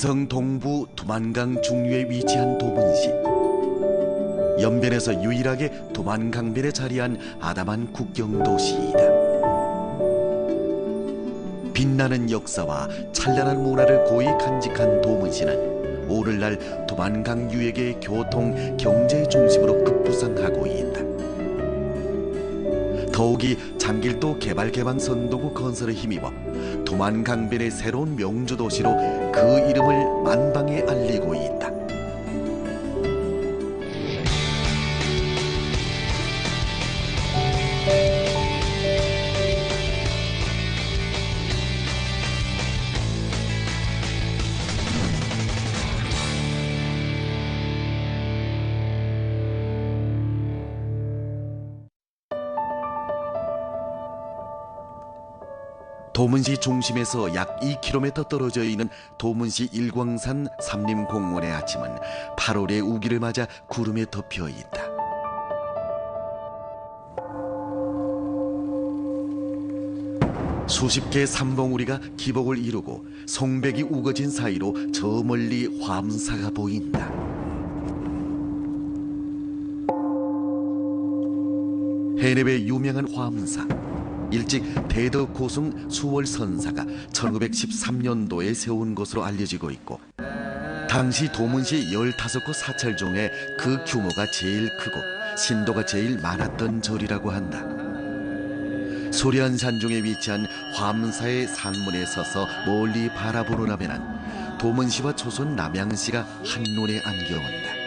인성 동부 두만강 중류에 위치한 도문시. 연변에서 유일하게 두만강변에 자리한 아담한 국경 도시이다. 빛나는 역사와 찬란한 문화를 고이 간직한 도문시는 오늘날 두만강 유역의 교통 경제 중심으로 급부상하고 있다. 더욱이 장길도 개발 개방 선도구 건설에 힘입어 두만강변의 새로운 명주 도시로 그 이름을 만방에 알리고 있다. 도문시 중심에서 약 2km 떨어져 있는 도문시 일광산 삼림공원의 아침은 8월의 우기를 맞아 구름에 덮여 있다. 수십 개의 삼봉우리가 기복을 이루고 송백이 우거진 사이로 저 멀리 화엄사가 보인다. 해nep의 유명한 화엄사. 일찍 대덕 고승 수월 선사가 1913년도에 세운 것으로 알려지고 있고 당시 도문시 15곳 사찰 중에 그 규모가 제일 크고 신도가 제일 많았던 절이라고 한다. 소련 산 중에 위치한 화엄사의 산문에 서서 멀리 바라보노라면은 도문시와 조선 남양시가 한눈에 안겨온다.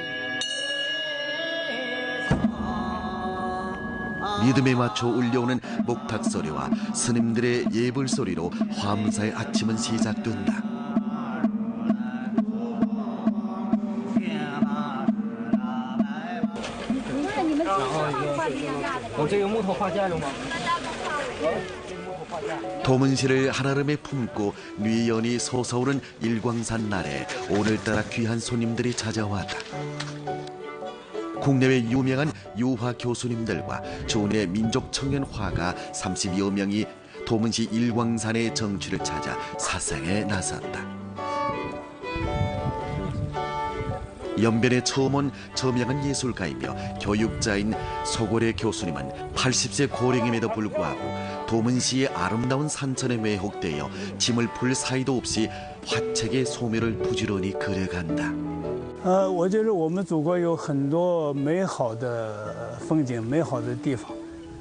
리듬에 맞춰 울려오는 목탁 소리와 스님들의 예불 소리로 화엄사의 아침은 시작된다. 도문실을 한아름에 품고 뉘연이 솟아오른 일광산 날에 오늘따라 귀한 손님들이 찾아왔다. 국내외 유명한 유화 교수님들과 조은의 민족 청년 화가 30여 명이 도문시 일광산의 정취를 찾아 사상에 나섰다. 연변에 처음 온 저명한 예술가이며 교육자인 소고래 교수님은 80세 고령임에도 불구하고 도문시의 아름다운 산천에 매혹되어 짐을 풀 사이도 없이 화책의 소묘를 부지런히 그려간다. 呃，我觉得我们祖国有很多美好的风景、美好的地方，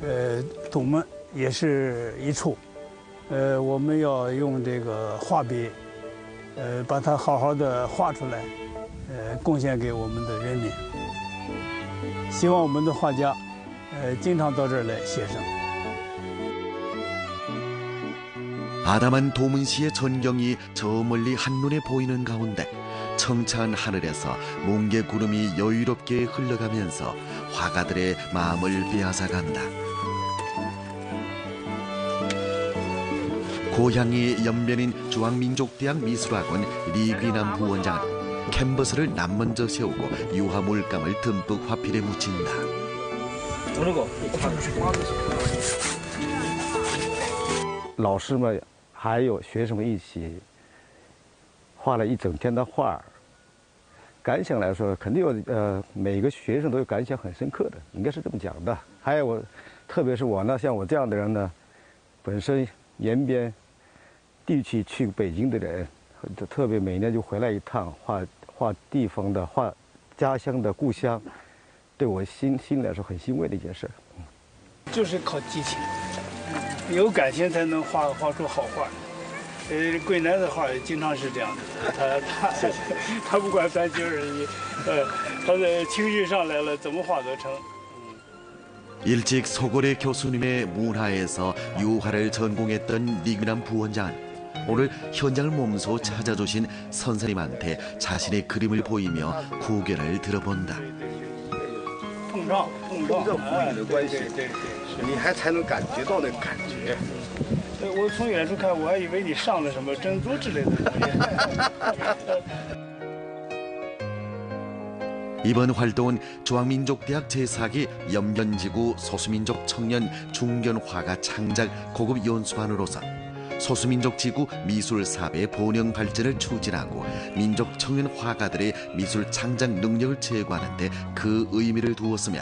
呃，土门也是一处。呃，我们要用这个画笔，呃，把它好好的画出来，呃，贡献给我们的人民。希望我们的画家，呃，经常到这儿来写生。 아담한 도문시의 전경이 저 멀리 한눈에 보이는 가운데 청차한 하늘에서 뭉게 구름이 여유롭게 흘러가면서 화가들의 마음을 빼앗아간다. 고향이 연변인 중앙민족대학 미술학원 리귀남 부원장은 캔버스를 남먼저 세우고 유화 물감을 듬뿍 화필에 묻힌다. 我这个老师们还有学生们一起 画了一整天的画儿感想来说，肯定有呃，每个学生都有感想很深刻的，应该是这么讲的。还有我，特别是我呢，像我这样的人呢，本身延边地区去北京的人，特特别每年就回来一趟，画画地方的，画家乡的故乡，对我心心里来说很欣慰的一件事。就是靠激情，有感情才能画画出好画。呃，桂南的画也经常是这样的，他他他不管三七二十一，呃，他的情绪上来了，怎么画都成。 일찍 소고래 교수님의 문화에서 유화를 전공했던 리그남 부원장은 오늘 현장을 몸소 찾아주신 선생님한테 자신의 그림을 보이며 고개를 들어본다. 碰撞，碰撞，这不一的关系对对对你还才能感觉到那感觉。 对，我从远处看，我还以为你上了什么珍珠之类的东西。 이번 활동은 중앙민족대학 제4기 염견지구 소수민족 청년 중견화가 창작 고급 연수반으로서 소수민족 지구 미술 사업의 번영 발전을 추진하고 민족 청년 화가들의 미술 창작 능력을 제고하는데 그 의미를 두었으며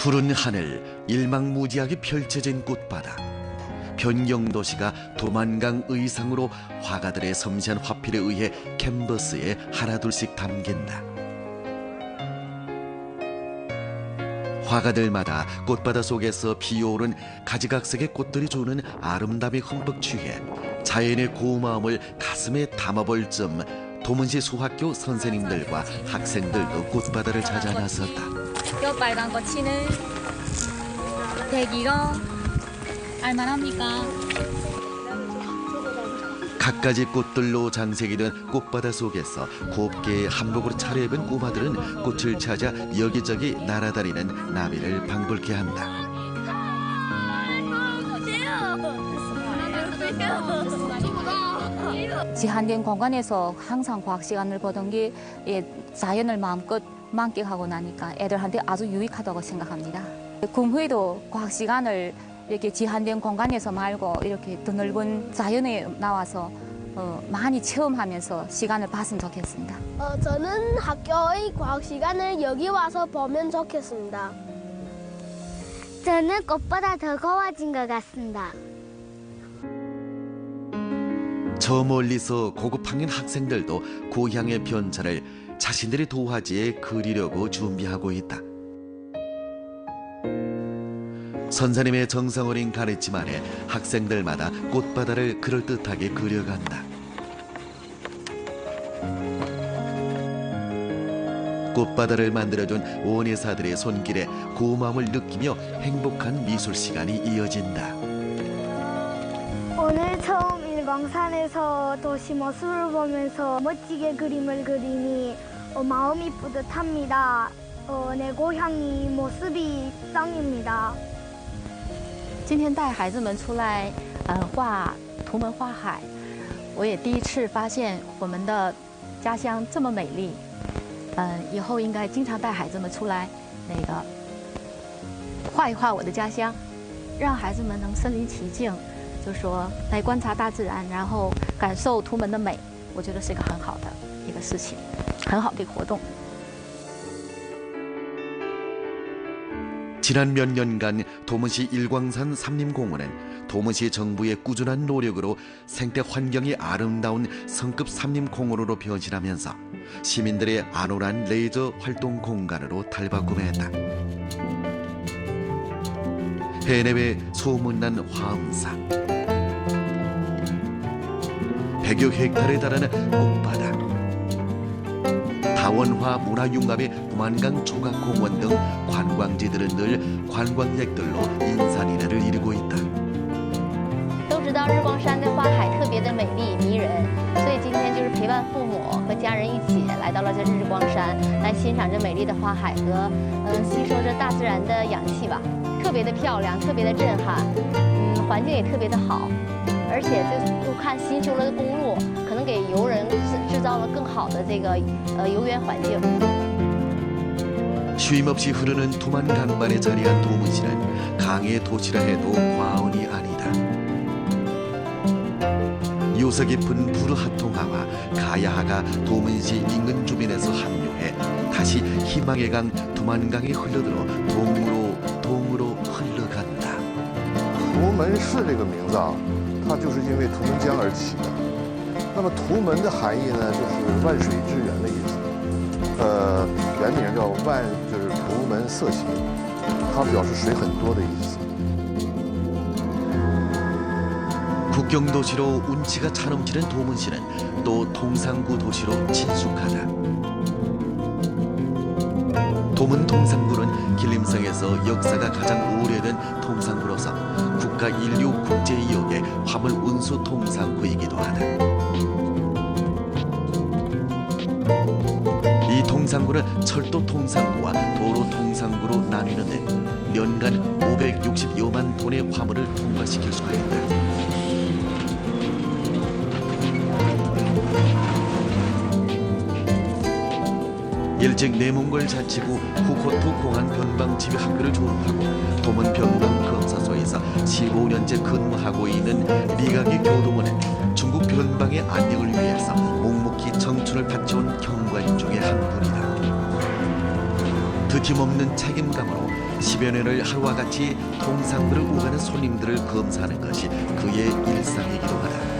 푸른 하늘, 일망무지하게 펼쳐진 꽃바다. 변경도시가 도만강 의상으로 화가들의 섬세한 화필에 의해 캔버스에 하나둘씩 담긴다. 화가들마다 꽃바다 속에서 피어오른 가지각색의 꽃들이 주는 아름다움에 흠뻑 취해 자연의 고마움을 가슴에 담아볼 점 도문시 수학교 선생님들과 학생들도 꽃바다를 찾아 나섰다. 요 빨간 꽃이는 대기로 알만합니까? 갖가지 꽃들로 장색이 된 꽃바다 속에서 곱게 한복으로 차려입은 꼬마들은 꽃을 찾아 여기저기 날아다니는 나비를 방불케 한다. 지한된 공간에서 항상 과학 시간을 보던 게 예, 자연을 마음껏 만끽하고 나니까 애들한테 아주 유익하다고 생각합니다. 군후에도 과학 시간을 이렇게 지한된 공간에서 말고 이렇게 더 넓은 자연에 나와서 어, 많이 체험하면서 시간을 봤으면 좋겠습니다. 어, 저는 학교의 과학 시간을 여기 와서 보면 좋겠습니다. 저는 꽃보다 더 고와진 것 같습니다. 저 멀리서 고급학년 학생들도 고향의 변차를 자신들의 도화지에 그리려고 준비하고 있다. 선사님의 정성 어린 가르침 아래 학생들마다 꽃바다를 그럴듯하게 그려간다. 꽃바다를 만들어준 원예사들의 손길에 고마움을 느끼며 행복한 미술 시간이 이어진다. 오늘 처음 일광산에서 도시 모습을 보면서 멋지게 그림을 그리니 어, 마음이 뿌듯합니다. 어, 내 고향이 모습이 짱입니다. 今天带孩子们出来，呃，画图门画海，我也第一次发现我们的家乡这么美丽。嗯、以后应该经常带孩子们出来，那个画一画我的家乡，让孩子们能身临其境，就说来观察大自然，然后感受图门的美，我觉得是一个很好的一个事情， 很好的一个活动。 지난 몇 년간 도문시 일광산 삼림공원은 도문시 정부의 꾸준한 노력으로 생태 환경이 아름다운 성급 삼림공원으로 변신하면서 시민들의 안온한 레이저 활동 공간으로 탈바꿈했다. 해내외 소문난 화엄사 100여 헥타르에 달하는 꽃바다 다원화 문화융합의 부만강 조각공원 등 관광지들은 늘 관광객들로 인산인해를 이루고 있다. 都知道日光山的花海特别的美丽迷人，所以今天就是陪伴父母和家人一起来到了这日光山，来欣赏这美丽的花海和嗯吸收这大自然的氧气吧，特别的漂亮，特别的震撼，嗯，环境也特别的好， 而且就就看新修了的公路，可能给游人制制造了更好的这个呃游园环境。 쉼없이 흐르는 두만 강반에 자리한 도문시는 강의 도시라 해도 과언이 아니다. 요서 깊은 부르하통하와 가야하가 도문시 인근 주변에서 합류해 다시 희망의 강 두만강에 흘러들어 동으로 동으로 흘러간다. 图门市这个名字啊， 它就是因为图们江而起的。那么图门的含义呢，就是万水之源的意思。呃，原名叫万，就是图门色形，它表示水很多的意思。 국경 도시로 운치가 차 넘치는 도문시는 또 통상구 도시로 친숙하다. 도문 통상구는 길림성에서 역사가 가장 오래된 통상구로서 국가 인류 국제2억의 화물 운수 통상구이기도 하다. 이 통상구는 철도 통상구와 도로 통상구로 나뉘는데 연간 560여만 톤의 화물을 통과시킬 수가 있다. 일찍 내몽골 자치구 후코투 공안 변방지휘 학교를 졸업하고 도문 변방 검사소에서 15년째 근무하고 있는 리가기 교도원은 중국 변방의 안녕을 위해서 묵묵히 청춘을 바쳐온 경관 중의 한 분이다. 드김없는 책임감으로 10여 년을 하루와 같이 통상구를 오가는 손님들을 검사하는 것이 그의 일상이기도 하다.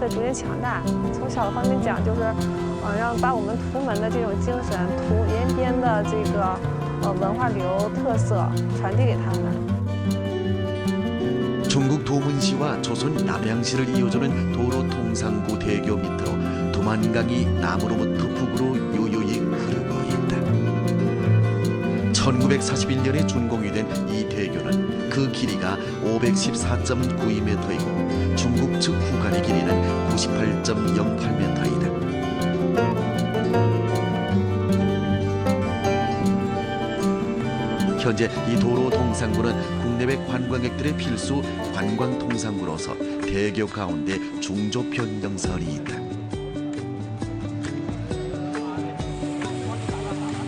在逐渐强大。从小的方面讲，就是，嗯、让把我们图门的这种精神、图延边的这个，呃，文化旅游特色传递给他们。 중국 도문시와 조선 남양시를 이어주는 도로 통상구 대교 밑으로 도만강이 남으로부터 북으로 요요히 흐르고 있다. 1941년에 준공이 된 이 대교는 그 길이가 514.92m이고 중국 측 후간의 길이는 98.08m이다. 현재 이 도로 통상구는 국내외 관광객들의 필수 관광 통상구로서 대교 가운데 중조 변경선이 있다.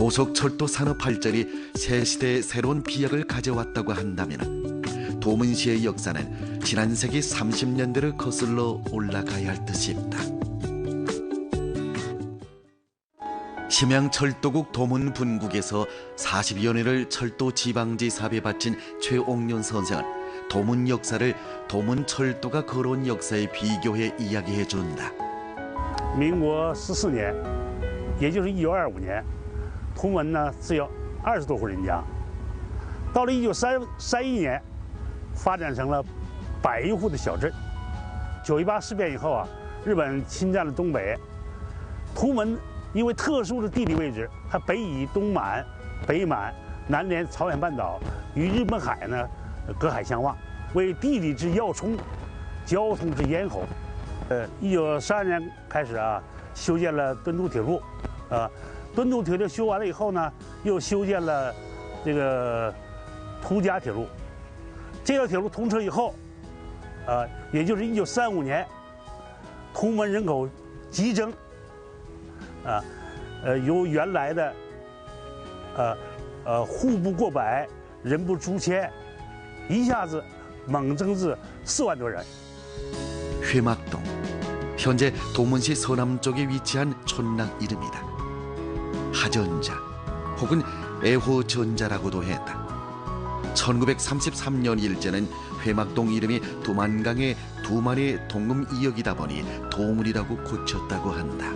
고속철도 산업 발전이 새 시대의 새로운 비약을 가져왔다고 한다면 도문시의 역사는 지난 세기 30년대를 거슬러 올라가야 할 듯 싶다. 심양철도국 도문 분국에서 40여 년을 철도 지방지 사업에 바친 최옥년 선생은 도문 역사를 도문 철도가 걸어온 역사에 비교해 이야기해 준다. 民国十四年，也就是一九二五年， 图门呢只有二十多户人家。到了一九三三一年，发展成了百余户的小镇。九一八事变以后啊，日本侵占了东北，图门因为特殊的地理位置，它北倚东满、北满，南连朝鲜半岛，与日本海呢隔海相望，为地理之要冲，交通之咽喉。呃，一九三二年开始啊，修建了敦都铁路，啊，敦都铁路修完了以后呢，又修建了这个图家铁路。这条铁路通车以后，啊，也就是一九三五年，图门人口激增，啊，呃，由原来的，呃，呃，户不过百，人不出千，一下子猛增至四万多人。 회막동 현재 도문시 서남쪽에 위치한 촌랑 이름이다. 하전자 혹은 애호전자라고도 했다. 1933년 일제는 회막동 이름이 도만강의 도만의 동음 이역이다 보니 도문이라고 고쳤다고 한다.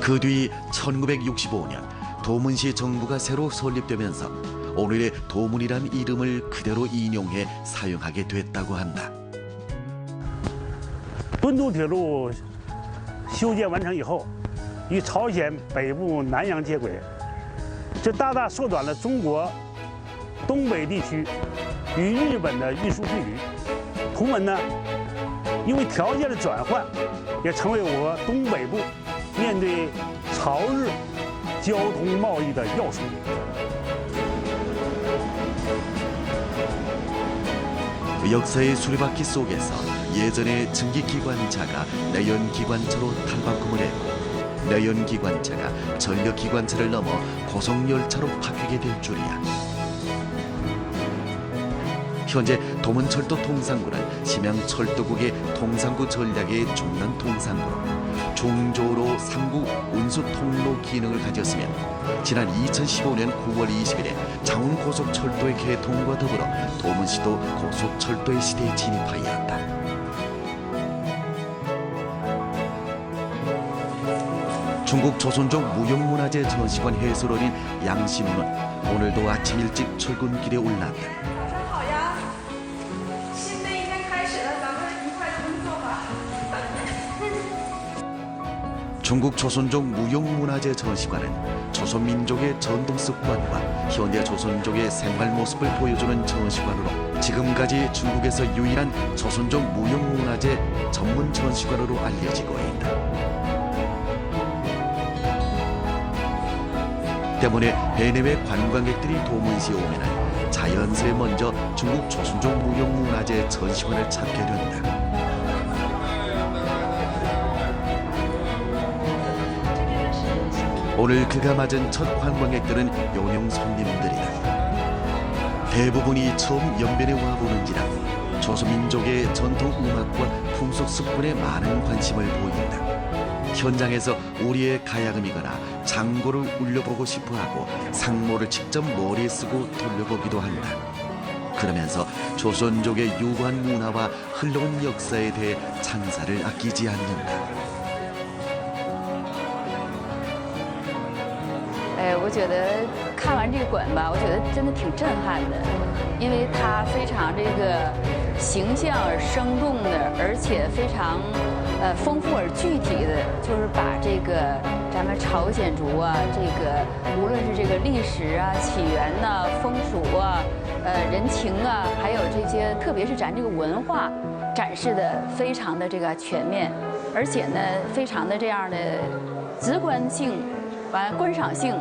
그 뒤 1965년 도문시 정부가 새로 설립되면서 오늘의 도문이란 이름을 그대로 인용해 사용하게 됐다고 한다. 본도대로 시호제 완성 이후 与朝鲜北部南洋接轨，这大大缩短了中国东北地区与日本的运输距离。图门呢，因为条件的转换，也成为我东北部面对朝日交通贸易的要冲。 역사의 수레바퀴 속에서 예전의 증기기관차가 내연기관차로 탈바꿈을 했고 내연기관차가 전력기관차를 넘어 고속열차로 바뀌게 될 줄이야. 현재 도문철도 통상구는 심양철도국의 통상구 전략의 중간 통상구로 중조로 상구 운수 통로 기능을 가졌으며 지난 2015년 9월 20일에 장운고속철도의 개통과 더불어 도문시도 고속철도의 시대에 진입하였다. 중국 조선족 무형문화재 전시관 해설원인 양심은 오늘도 아침 일찍 출근길에 올랐다. 중국 조선족 무형문화재 전시관은 조선민족의 전통 습관과 현대 조선족의 생활 모습을 보여주는 전시관으로 지금까지 중국에서 유일한 조선족 무형문화재 전문 전시관으로 알려지고 있다. 때문에 해내외 관광객들이 도문시에 오면 자연스레 먼저 중국 조선족 무형문화재 전시관을 찾게 된다. 오늘 그가 맞은 첫 관광객들은 용용 손님들이다. 대부분이 처음 연변에 와보는지라 조선민족의 전통 음악과 풍속 습관에 많은 관심을 보인다. 현장에서 우리의 가야금이거나 장고를 울려보고 싶어하고 상모를 직접 머리에 쓰고 돌려보기도 한다. 그러면서 조선족의 유관 문화와 흘러온 역사에 대해 찬사를 아끼지 않는다. 哎，我觉得看完这个馆吧，我觉得真的挺震撼的，因为它非常这个 形象而生动的，而且非常呃丰富而具体的，就是把这个咱们朝鲜族啊，这个无论是这个历史啊、起源呐、风俗啊、呃人情啊，还有这些，特别是咱这个文化展示的非常的这个全面，而且呢，非常的这样的直观性。完观赏性，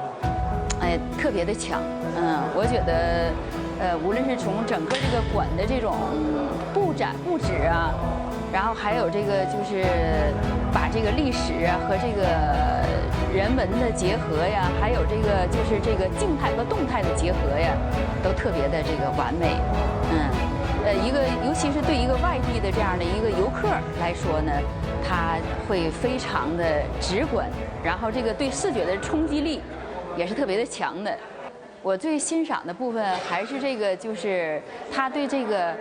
哎，特别的强。嗯，我觉得，呃，无论是从整个这个馆的这种布展布置啊，然后还有这个就是把这个历史啊和这个人文的结合呀，还有这个就是这个静态和动态的结合呀，都特别的这个完美。嗯，呃，一个尤其是对一个外地的这样的一个游客来说呢。它会非常的直观，然后这个对视觉的冲击力也是特别的强的。我最欣赏的部分还是这个，就是他对这个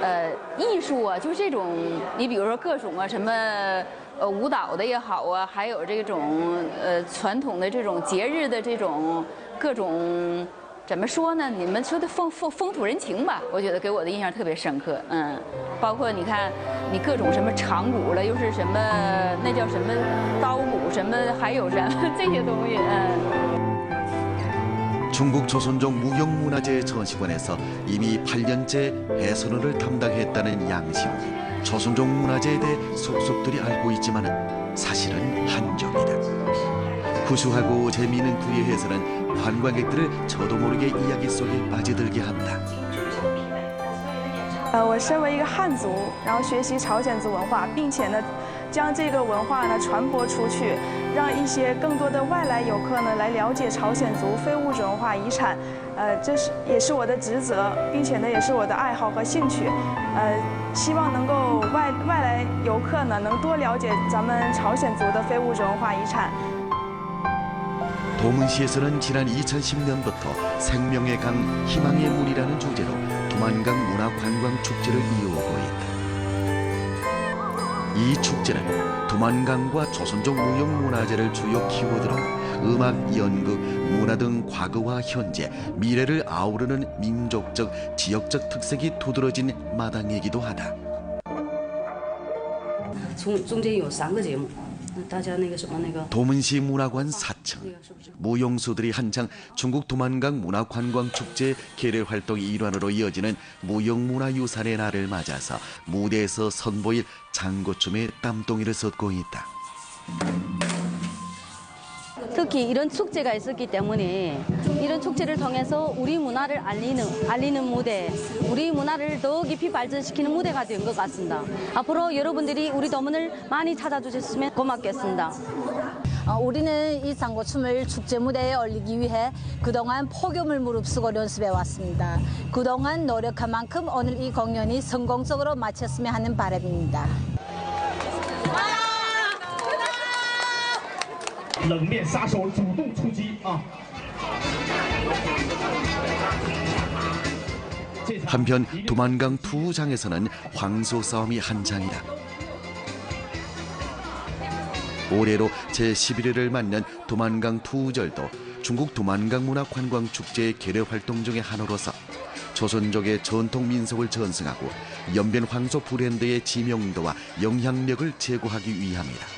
呃艺术啊，就这种你比如说各种啊什么呃舞蹈的也好啊，还有这种呃传统的这种节日的这种各种。怎么说呢？你们说的风风风土人情吧，我觉得给我的印象特别深刻。嗯，包括你看，你各种什么长鼓了，又是什么那叫什么刀鼓，什么还有什么 这些东西。嗯。 중국 조선족 무형문화재 전시관에서 이미 8년째 해설원을 담당했다는 양심. 조선족 문화재에 대해 속속들이 알고 있지만 사실은 한정이다. 구수하고 재미있는 그의 해설은 관광객들을 저도 모르게 이야기 속에 빠져들게 한다. 呃，我身为一个汉族，然后学习朝鲜族文化，并且呢， 将这个文化呢传播出去，让一些更多的外来游客呢来了解朝鲜族非物质文化遗产。呃，这是也是我的职责，并且呢也是我的爱好和兴趣。呃，希望能够外外来游客呢能多了解咱们朝鲜族的非物质文化遗产。 도문시에서는 지난 2010년부터 생명의 강 희망의 문이라는 주제로 두만강 문화관광축제를 이어오고 있다. 이 축제는 두만강과 조선족 무형문화재를 주요 키워드로 음악, 연극, 문화 등 과거와 현재, 미래를 아우르는 민족적, 지역적 특색이 두드러진 마당이기도 하다. 中中间有三个节目，大家那个什么那个 도문시 문화관 4층 무용수들이 한창 중국 도만강 문화관광축제 계례 활동 일환으로 이어지는 무형문화유산의 날을 맞아서 무대에서 선보일 장고춤의 땀동이를 쏟고 있다. 특히 이런 축제가 있었기 때문에 이런 축제를 통해서 우리 문화를 알리는 알리는 무대, 우리 문화를 더 깊이 발전시키는 무대가 된 것 같습니다. 앞으로 여러분들이 우리 도문을 많이 찾아주셨으면 고맙겠습니다. 어, 우리는 이 장고춤을 축제 무대에 올리기 위해 그동안 폭염을 무릅쓰고 연습해 왔습니다. 그동안 노력한 만큼 오늘 이 공연이 성공적으로 마쳤으면 하는 바람입니다. 冷面杀手主动出击啊！ 한편 두만강 투장에서는 황소 싸움이 한창이다. 올해로 제11회를 맞는 두만강 투절도 중국 두만강 문화 관광 축제의 계례 활동 중의 하나로서 조선족의 전통 민속을 전승하고 연변 황소 브랜드의 지명도와 영향력을 제고하기 위함이다.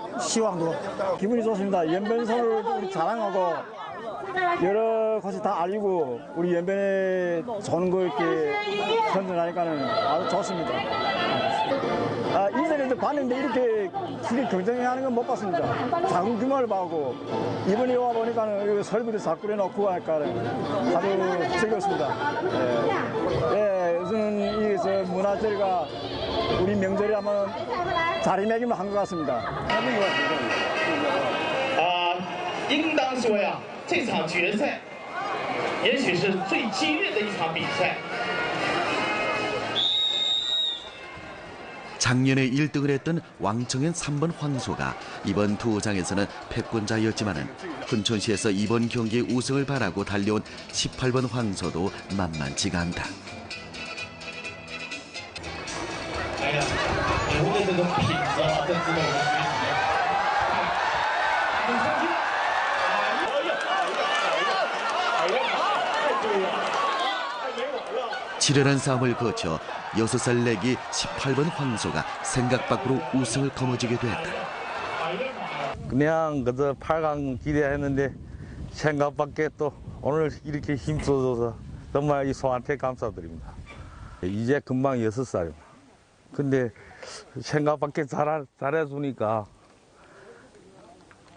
시황도 기분이 좋습니다. 연변선을 자랑하고 여러 곳이 다 알리고 우리 연변에 좋은 거 이렇게 선전하니까는 아주 좋습니다. 아, 인생에도 봤는데 이렇게 크게 경쟁이 하는 건 못 봤습니다. 작은 규모를 봐고 이번에 와 보니까는 설비를 자꾸 내놓고 하니까 아주 즐겼습니다. 예, 예 저는 이 문화재가 우리 명절에 한번 자리매김을 한 것 같습니다. 하는 것 같습니다. 啊，应当说呀，这场决赛也许是最激烈的一场比赛。 작년에 1등을 했던 왕청현 3번 황소가 이번 투장에서는 패권자였지만은 훈천시에서 이번 경기의 우승을 바라고 달려온 18번 황소도 만만치가 않다. 치열한 싸움을 거쳐 6살 내기 18번 황소가 생각 밖으로 우승을 거머쥐게 됐다. 그냥 그저 8강 기대했는데 생각 밖에 또 오늘 이렇게 힘써줘서 정말 이 소한테 감사드립니다. 이제 금방 6살입니다. 근데 생각 밖에 잘, 잘해주니까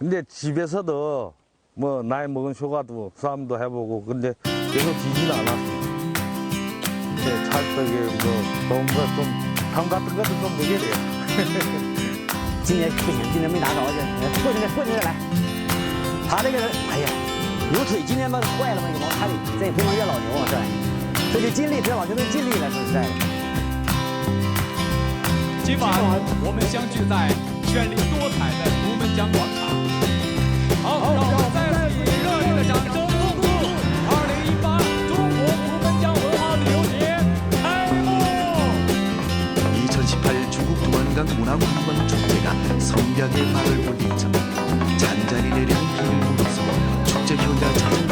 근데 집에서도 뭐 나이 먹은 쇼가도 싸움도 해보고 근데 계속 지진 않았습 니다. 이제 찰떡에 뭐 좋은 거좀감 같은 것도 좀 먹여야 돼요. 今年不行，今年没拿着去，过年过年再来。他这个人，哎呀，有腿，今年把坏了嘛，有毛他这也不能怨老牛啊，这这就尽力，这老牛都尽力了，说实在的。今晚我们相聚在绚丽多彩的图们江广场。好，让我们。 동양 문화공간 축제가 성벽의 발을 올리자. 잔잔히 내린 비를 누르서 축제 효자